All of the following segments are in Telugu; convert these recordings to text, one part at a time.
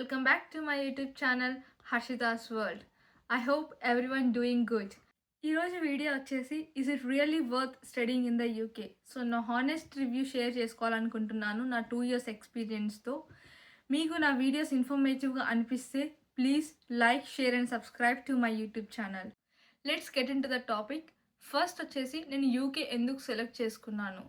welcome back to my YouTube channel Harshita's World. I hope everyone doing good. ఈరోజు వీడియో వచ్చేసి is it really worth studying in the UK so నా హానెస్ట్ రివ్యూ షేర్ చేసుకోవాలనుకుంటున్నాను నా టూ ఇయర్స్ ఎక్స్పీరియన్స్తో మీకు నా వీడియోస్ ఇన్ఫర్మేటివ్గా అనిపిస్తే please like share and subscribe to my YouTube channel let's get into the topic first వచ్చేసి నేను యూకే ఎందుకు సెలెక్ట్ చేసుకున్నాను?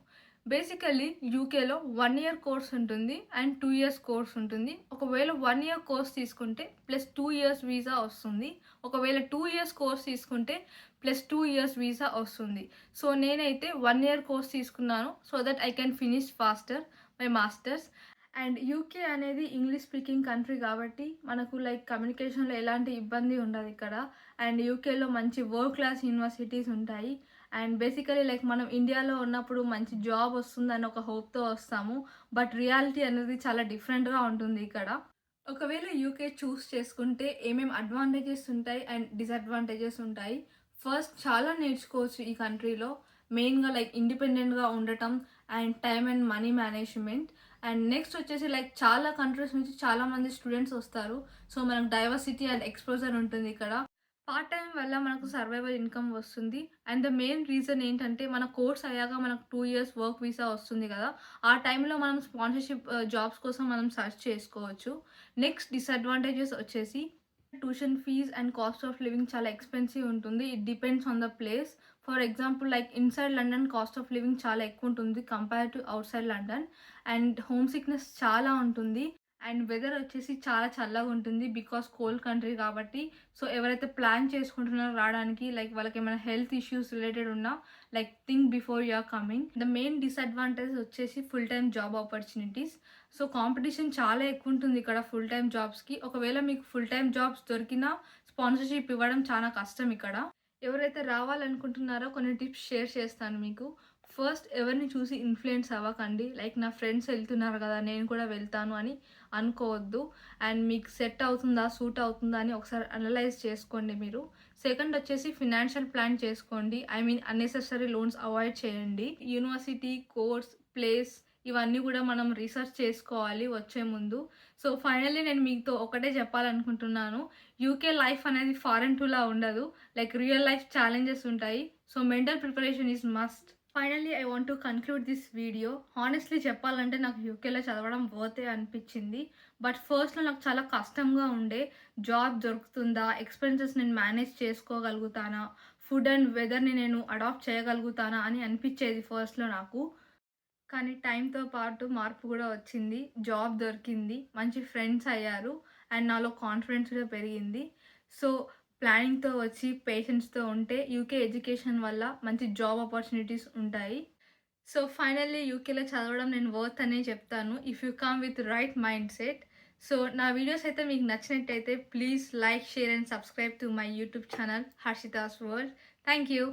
బేసికల్లీ యూకేలో వన్ ఇయర్ కోర్స్ ఉంటుంది అండ్ టూ ఇయర్స్ కోర్స్ ఉంటుంది. ఒకవేళ వన్ ఇయర్ కోర్స్ తీసుకుంటే ప్లస్ టూ ఇయర్స్ వీసా వస్తుంది. ఒకవేళ టూ ఇయర్స్ కోర్స్ తీసుకుంటే ప్లస్ టూ ఇయర్స్ వీసా వస్తుంది. సో నేనైతే వన్ ఇయర్ కోర్స్ తీసుకున్నాను so that I can finish faster my masters and UK అనేది ఇంగ్లీష్ స్పీకింగ్ కంట్రీ కాబట్టి మనకు లైక్ కమ్యూనికేషన్లో ఎలాంటి ఇబ్బంది ఉండదు ఇక్కడ. అండ్ యూకేలో మంచి వరల్డ్ క్లాస్ యూనివర్సిటీస్ ఉంటాయి. అండ్ బేసికలీ లైక్ మనం ఇండియాలో ఉన్నప్పుడు మంచి జాబ్ వస్తుందని ఒక హోప్తో వస్తాము. బట్ రియాలిటీ అనేది చాలా డిఫరెంట్గా ఉంటుంది ఇక్కడ. ఒకవేళ యూకే చూస్ చేసుకుంటే ఏమేమి అడ్వాంటేజెస్ ఉంటాయి అండ్ డిసడ్వాంటేజెస్ ఉంటాయి. ఫస్ట్ చాలా నేర్చుకోవచ్చు ఈ కంట్రీలో. మెయిన్గా లైక్ ఇండిపెండెంట్గా ఉండటం and time and money management. And next వచ్చేసి లైక్ చాలా కంట్రీస్ నుంచి చాలా మంది స్టూడెంట్స్ వస్తారు. సో మనకు డైవర్సిటీ అండ్ ఎక్స్పోజర్ ఉంటుంది ఇక్కడ. పార్ట్ టైం వల్ల మనకు సర్వైవల్ ఇన్కమ్ వస్తుంది. అండ్ ద మెయిన్ రీజన్ ఏంటంటే మన కోర్స్ అయ్యాక మనకు టూ ఇయర్స్ వర్క్ వీసా వస్తుంది కదా. ఆ టైంలో మనం స్పాన్సర్షిప్ జాబ్స్ uh, కోసం మనం సర్చ్ చేసుకోవచ్చు. నెక్స్ట్ డిసడ్వాంటేజెస్ వచ్చేసి tuition fee and cost of living చాలా ఎక్స్పెన్సివ్ ఉంటుంది. It depends on the place for example like inside London cost of living చాలా ఎక్కువ ఉంటుంది compare to outside London and homesickness చాలా ఉంటుంది. అండ్ వెదర్ వచ్చేసి చాలా చల్లగా ఉంటుంది బికాస్ కోల్డ్ కంట్రీ కాబట్టి. సో ఎవరైతే ప్లాన్ చేసుకుంటున్నారో రావడానికి లైక్ వాళ్ళకి ఏమైనా హెల్త్ ఇష్యూస్ రిలేటెడ్ ఉన్నా like think before you are coming. The main disadvantage వచ్చేసి full time job opportunities. So competition చాలా ఎక్కువ ఉంటుంది ఇక్కడ ఫుల్ టైమ్ జాబ్స్కి. ఒకవేళ మీకు ఫుల్ టైమ్ జాబ్స్ దొరికినా స్పాన్సర్షిప్ ఇవ్వడం చాలా కష్టం ఇక్కడ. ఎవరైతే రావాలనుకుంటున్నారో కొన్ని టిప్స్ షేర్ చేస్తాను మీకు. ఫస్ట్ ఎవరిని చూసి ఇన్ఫ్లుయెన్స్ అవ్వకండి. లైక్ నా ఫ్రెండ్స్ వెళ్తున్నారు కదా నేను కూడా వెళ్తాను అని అనుకోవద్దు. అండ్ మీకు సెట్ అవుతుందా సూట్ అవుతుందా అని ఒకసారి అనలైజ్ చేసుకోండి మీరు. సెకండ్ వచ్చేసి ఫినాన్షియల్ ప్లాన్ చేసుకోండి. I mean unnecessary loans avoid చేయండి. యూనివర్సిటీ కోర్స్ ప్లేస్ ఇవన్నీ కూడా మనం రీసెర్చ్ చేసుకోవాలి వచ్చే ముందు. సో ఫైనల్లీ నేను మీతో ఒకటే చెప్పాలనుకుంటున్నాను. యూకే లైఫ్ అనేది ఫారెన్ టూలా ఉండదు. లైక్ రియల్ లైఫ్ ఛాలెంజెస్ ఉంటాయి. So mental preparation is must finally I want to conclude this video honestly చెప్పాలంటే నాకు యూకేలో చదవడం పోతే అనిపించింది. బట్ ఫస్ట్లో నాకు చాలా కష్టంగా ఉండే జాబ్ దొరుకుతుందా? ఎక్స్పెన్సెస్ నేను మేనేజ్ చేసుకోగలుగుతానా? ఫుడ్ అండ్ వెదర్ని నేను అడాప్ట్ చేయగలుగుతానా? అని అనిపించేది ఫస్ట్లో నాకు. కానీ టైంతో పాటు మార్పు కూడా వచ్చింది. జాబ్ దొరికింది. మంచి ఫ్రెండ్స్ అయ్యారు. అండ్ నాలో కాన్ఫిడెన్స్ కూడా పెరిగింది. సో ప్లానింగ్తో వచ్చి పేషెంట్స్తో ఉంటే యూకే ఎడ్యుకేషన్ వల్ల మంచి జాబ్ ఆపర్చునిటీస్ ఉంటాయి. సో ఫైనల్లీ యూకేలో చదవడం నేను వర్త్ అనే చెప్తాను. If you come with right mindset. So నా వీడియోస్ అయితే మీకు నచ్చినట్టయితే please like share and subscribe to my YouTube channel Harshita's world. Thank you.